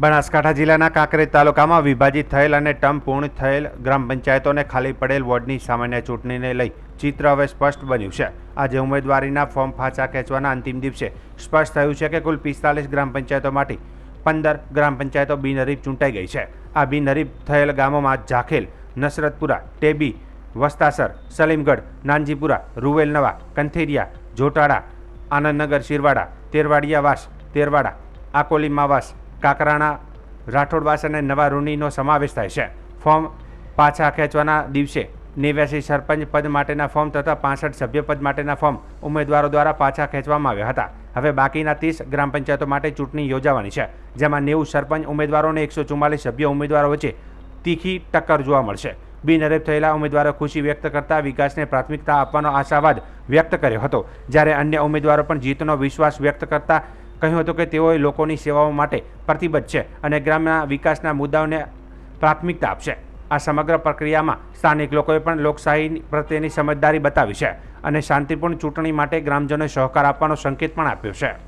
બનાસકાંઠા જિલ્લાના કાંકરેજ તાલુકામાં વિભાજિત થયેલ અને ટર્મ પૂર્ણ થયેલ ગ્રામ પંચાયતોને ખાલી પડેલ વોર્ડની સામાન્ય ચૂંટણીને લઈ ચિત્ર હવે સ્પષ્ટ બન્યું છે. આજે ઉમેદવારીના ફોર્મ પાછા ખેંચવાના અંતિમ દિવસે સ્પષ્ટ થયું છે કે કુલ પિસ્તાલીસ ગ્રામ પંચાયતોમાંથી પંદર ગ્રામ પંચાયતો બિનહરીફ ચૂંટાઈ ગઈ છે. આ બિનહરીફ થયેલ ગામોમાં જાખેલ, નસરતપુરા, ટેબી, વસ્તાસર, સલીમગઢ, નાનજીપુરા, રૂવેલનવા, કંથેરિયા, જોટાળા, આનંદનગર, શિરવાડા તેરવાડિયાવાસ તેરવાડા, આકોલી માવાસ કાકરાણા રાઠોડવાસ અને નવા ઋણીનો સમાવેશ થાય છે. ફોર્મ પાછા ખેંચવાના દિવસે નેવ્યાસી સરપંચ પદ માટેના ફોર્મ તથા પાસઠ સભ્યપદ માટેના ફોર્મ ઉમેદવારો દ્વારા પાછા ખેંચવામાં આવ્યા હતા. હવે બાકીના ત્રીસ ગ્રામ પંચાયતો માટે ચૂંટણી યોજાવાની છે, જેમાં નેવું સરપંચ ઉમેદવારો અને એકસો ચુમ્માલીસ સભ્ય ઉમેદવારો વચ્ચે તીખી ટક્કર જોવા મળશે. બિનહરીફ થયેલા ઉમેદવારો ખુશી વ્યક્ત કરતા વિકાસને પ્રાથમિકતા આપવાનો આશાવાદ વ્યક્ત કર્યો હતો. જ્યારે અન્ય ઉમેદવારો પણ જીતનો વિશ્વાસ વ્યક્ત કરતા કહ્યું હતું કે તેઓએ લોકોની સેવાઓ માટે પ્રતિબદ્ધ છે અને ગ્રામના વિકાસના મુદ્દાઓને પ્રાથમિકતા આપશે. આ સમગ્ર પ્રક્રિયામાં સ્થાનિક લોકોએ પણ લોકશાહી પ્રત્યેની સમજદારી બતાવી છે અને શાંતિપૂર્ણ ચૂંટણી માટે ગ્રામજનોએ સહકાર આપવાનો સંકેત પણ આપ્યો છે.